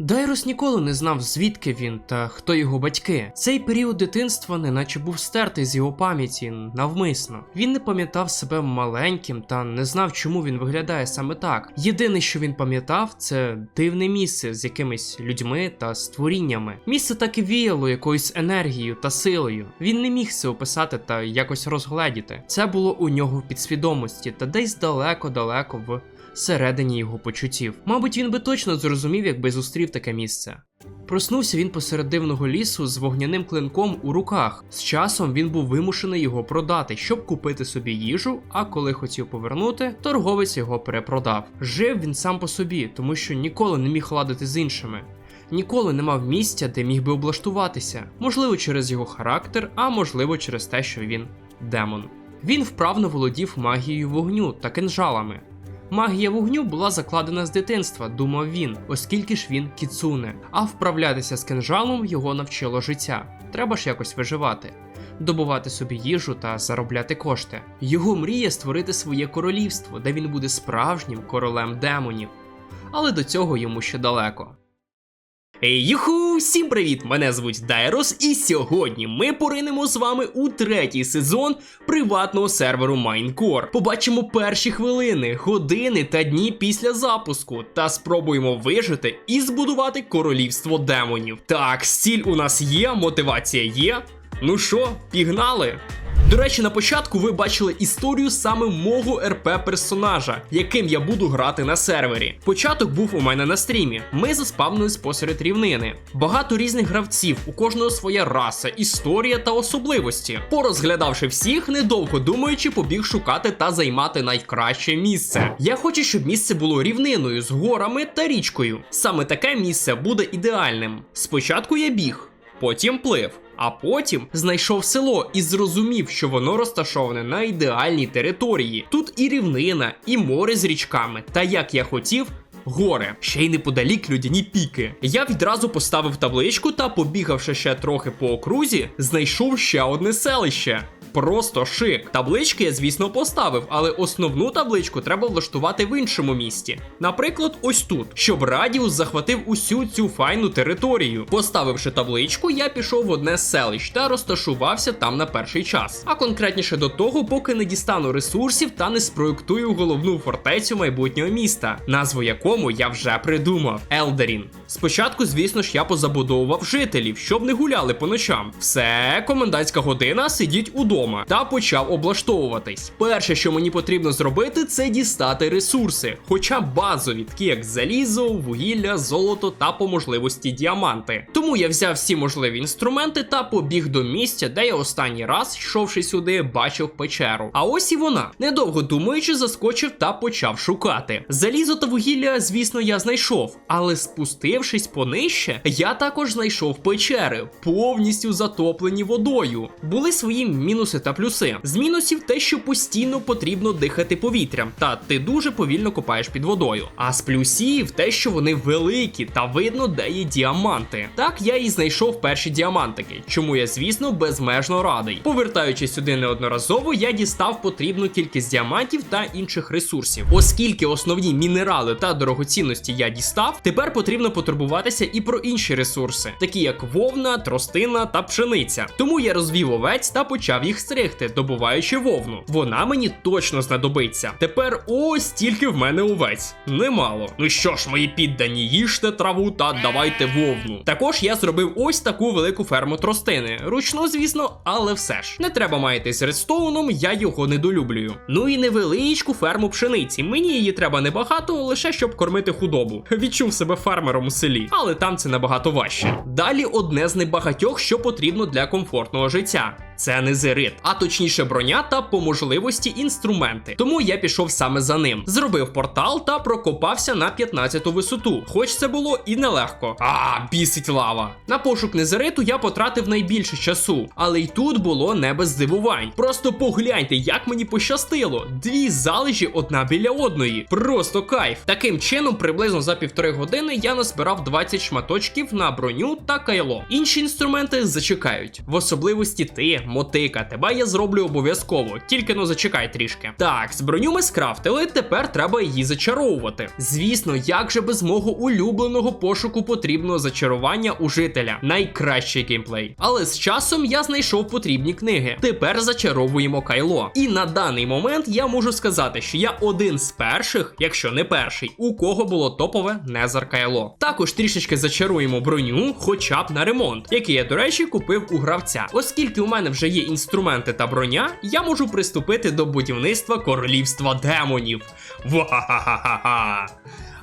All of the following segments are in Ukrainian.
Дайрос ніколи не знав, звідки він та хто його батьки. Цей період дитинства неначе був стертий з його пам'яті навмисно. Він не пам'ятав себе маленьким та не знав, чому він виглядає саме так. Єдине, що він пам'ятав, це дивне місце з якимись людьми та створіннями. Місце так і віяло якоюсь енергією та силою. Він не міг це описати та якось розгледіти. Це було у нього в підсвідомості та десь далеко-далеко в всередині його почуттів. Мабуть, він би точно зрозумів, якби зустрів таке місце. Проснувся він посеред дивного лісу з вогняним клинком у руках. З часом він був вимушений його продати, щоб купити собі їжу. А коли хотів повернути, торговець його перепродав. Жив він сам по собі, тому що ніколи не міг ладити з іншими. Ніколи не мав місця, де міг би облаштуватися, можливо, через його характер, а можливо, через те, що він демон. Він вправно володів магією вогню та кинжалами. Магія вогню була закладена з дитинства, думав він, оскільки ж він кіцуне. А вправлятися з кинжалом його навчило життя. Треба ж якось виживати, добувати собі їжу та заробляти кошти. Його мрія створити своє королівство, де він буде справжнім королем демонів. Але до цього йому ще далеко. Юху! Всім привіт! Мене звуть Дайрос, і сьогодні ми поринемо з вами у третій сезон приватного серверу Майнкор. Побачимо перші хвилини, години та дні після запуску та спробуємо вижити і збудувати королівство демонів. Так, стіль у нас є, мотивація є. Ну що, пігнали? До речі, на початку ви бачили історію саме мого РП персонажа, яким я буду грати на сервері. Початок був у мене на стрімі. Ми заспавнились посеред рівнини. Багато різних гравців, у кожного своя раса, історія та особливості. Порозглядавши всіх, недовго думаючи, побіг шукати та займати найкраще місце. Я хочу, щоб місце було рівниною з горами та річкою. Саме таке місце буде ідеальним. Спочатку я біг, потім плив. А потім знайшов село і зрозумів, що воно розташоване на ідеальній території. Тут і рівнина, і море з річками. Та як я хотів. Гори, ще й неподалік людяні піки. Я відразу поставив табличку та, побігавши ще трохи по окрузі, знайшов ще одне селище. Просто шик. Таблички я, звісно, поставив, але основну табличку треба влаштувати в іншому місті. Наприклад, ось тут, щоб радіус захватив усю цю файну територію. Поставивши табличку, я пішов в одне з селищ та розташувався там на перший час. А конкретніше до того, поки не дістану ресурсів та не спроєктую головну фортецю майбутнього міста, назву якому я вже придумав Елдерін. Спочатку, звісно ж, я позабудовував жителів, щоб не гуляли по ночам. Все, комендантська година, сидіть удома та почав облаштовуватись. Перше, що мені потрібно зробити, це дістати ресурси, хоча базові, такі як залізо, вугілля, золото та по можливості діаманти. Тому я взяв всі можливі інструменти та побіг до місця, де я останній раз, йшовши сюди, бачив печеру. А ось і вона. Недовго думаючи, заскочив та почав шукати. Залізо та вугілля, звісно, я знайшов, але спустившись понижче, я також знайшов печери, повністю затоплені водою. Були свої мінуси та плюси. З мінусів те, що постійно потрібно дихати повітрям, та ти дуже повільно копаєш під водою. А з плюсів те, що вони великі та видно, де є діаманти. Так я і знайшов перші діамантики, чому я, звісно, безмежно радий. Повертаючись сюди неодноразово, я дістав потрібну кількість діамантів та інших ресурсів. Оскільки основні мінерали та дорогоцінності я дістав, тепер потрібно потурбуватися і про інші ресурси, такі як вовна, тростина та пшениця. Тому я розвів овець та почав їх стригти, добуваючи вовну. Вона мені точно знадобиться. Тепер ось тільки в мене овець. Немало. Ну що ж, мої піддані, їжте траву та давайте вовну. Також я зробив ось таку велику ферму тростини. Ручну, звісно, але все ж. Не треба маяти з редстоуном, я його недолюблюю. Ну і невеличку ферму пшениці. Мені її треба небагато, лише щоб кормити худобу. Відчув себе фермером у селі, але там це набагато важче. Далі одне з небагатьох, що потрібно для комфортного життя. Це незерит, а точніше броня та по можливості інструменти. Тому я пішов саме за ним. Зробив портал та прокопався на 15-ту висоту. Хоч це було і нелегко. А, бісить лава. На пошук незериту я потратив найбільше часу, але й тут було не без здивувань. Просто погляньте, як мені пощастило. Дві залежі одна біля одної. Просто кайф. Таким чином, приблизно за півтори години я назбирав 20 шматочків на броню та кайло. Інші інструменти зачекають, в особливості ти, мотика, тебе я зроблю обов'язково, тільки ну зачекай трішки. Так, з броню ми скрафтили, тепер треба її зачаровувати. Звісно, як же без мого улюбленого пошуку потрібного зачарування у жителя. Найкращий геймплей. Але з часом я знайшов потрібні книги. Тепер зачаровуємо кайло. І на даний момент я можу сказати, що я один з перших, якщо не перший, у кого було топове Незар кайло. Також трішечки зачаруємо броню, хоча б на ремонт, який я, до речі, купив у гравця. Оскільки у мене вже є інструменти та броня, я можу приступити до будівництва королівства демонів. Ва-ха-ха-ха-ха!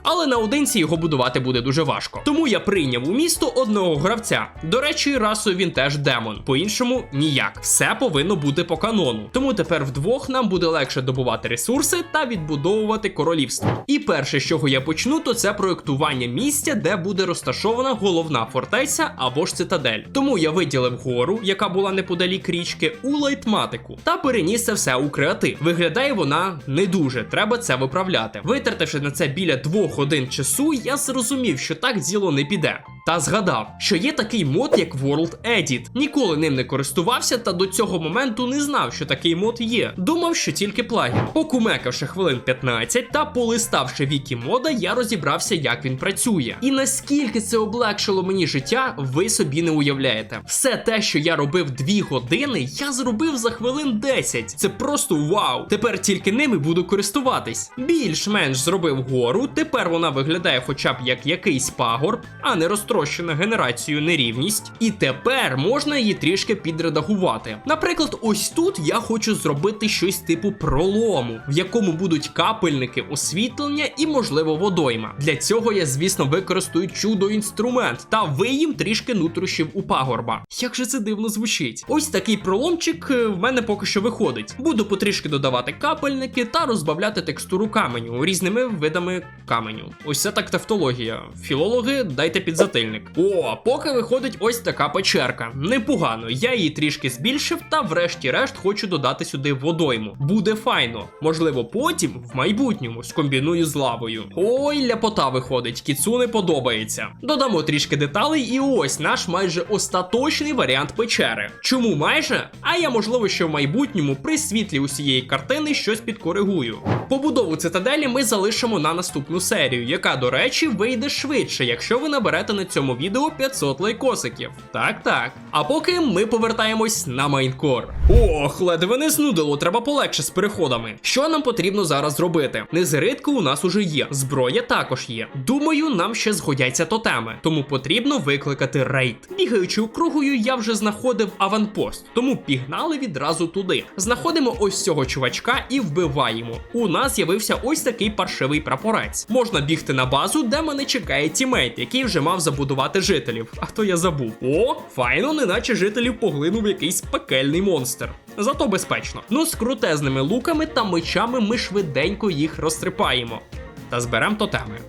Але наодинці його будувати буде дуже важко. Тому я прийняв у місто одного гравця. До речі, расою він теж демон. По-іншому ніяк. Все повинно бути по канону. Тому тепер вдвох нам буде легше добувати ресурси та відбудовувати королівство. І перше, з чого я почну, то це проєктування місця, де буде розташована головна фортеця або ж цитадель. Тому я виділив гору, яка була неподалік річки, у лайтматику, та переніс це все у креатив. Виглядає вона не дуже, треба це виправляти. Витративши на це біля двох годин часу, я зрозумів, що так діло не піде. Та згадав, що є такий мод, як World Edit. Ніколи ним не користувався, та до цього моменту не знав, що такий мод є. Думав, що тільки плагін. Покумекавши хвилин 15 та полиставши вікі мода, я розібрався, як він працює. І наскільки це облегшило мені життя, ви собі не уявляєте. Все те, що я робив 2 години, я зробив за хвилин 10. Це просто вау! Тепер тільки ними буду користуватись. Більш-менш зробив гору, тепер вона виглядає хоча б як якийсь пагорб, а не розтрощена генерацією нерівність. І тепер можна її трішки підредагувати. Наприклад, ось тут я хочу зробити щось типу пролому, в якому будуть капельники, освітлення і, можливо, водойма. Для цього я, звісно, використаю чудо інструмент та виїм трішки нутрощів у пагорба. Як же це дивно звучить? Ось такий проломчик е, в мене поки що виходить. Буду потрішки додавати капельники та розбавляти текстуру каменю різними видами каменю. Ось це так тавтологія. Філологи, дайте підзатильник. О, поки виходить ось така печерка. Непогано, я її трішки збільшив та врешті-решт хочу додати сюди водойму. Буде файно. Можливо, потім в майбутньому скомбіную з лавою. Ой, ляпота виходить, кіцуне подобається. Додамо трішки деталей, і ось наш майже остаточний варіант печери. Чому майже? А я можливо, що в майбутньому при світлі усієї картини щось підкоригую. Побудову цитаделі ми залишимо на наступну серію, яка, до речі, вийде швидше, якщо ви наберете на цьому відео 500 лайкосиків. Так, так. А поки ми повертаємось на майнкор. Ох, ледве не знудило, треба полегше з переходами. Що нам потрібно зараз зробити? Незиридка у нас уже є, зброя також є. Думаю, нам ще згодяться тотеми, тому потрібно викликати рейд. Бігаючи округою, я вже знаходив аванпост, тому пігнали відразу туди. Знаходимо ось цього чувачка і вбиваємо. У нас з'явився ось такий паршивий прапорець. Можна бігти на базу, де мене чекає тімейт, який вже мав забудувати жителів. А то я забув. О, файно, неначе жителів поглинув якийсь пекельний монстр. Зато безпечно. Ну з крутезними луками та мечами ми швиденько їх розтрипаємо. Та зберемо тотеми.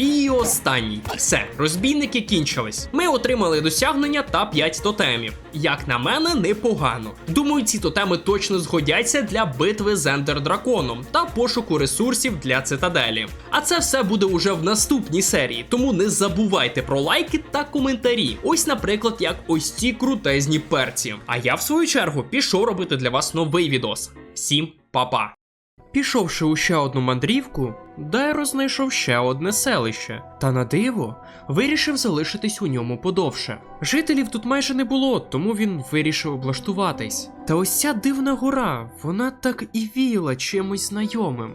І останній. Все, розбійники кінчились. Ми отримали досягнення та 5 тотемів. Як на мене, непогано. Думаю, ці тотеми точно згодяться для битви з Ендер Драконом та пошуку ресурсів для цитаделі. А це все буде уже в наступній серії, тому не забувайте про лайки та коментарі. Ось, наприклад, як ось ці крутезні перці. А я, в свою чергу, пішов робити для вас новий відос. Всім па-па! Пішовши у ще одну мандрівку, Дайро знайшов ще одне селище, та на диво вирішив залишитись у ньому подовше. Жителів тут майже не було, тому він вирішив облаштуватись. Та ось ця дивна гора, вона так і віяла чимось знайомим.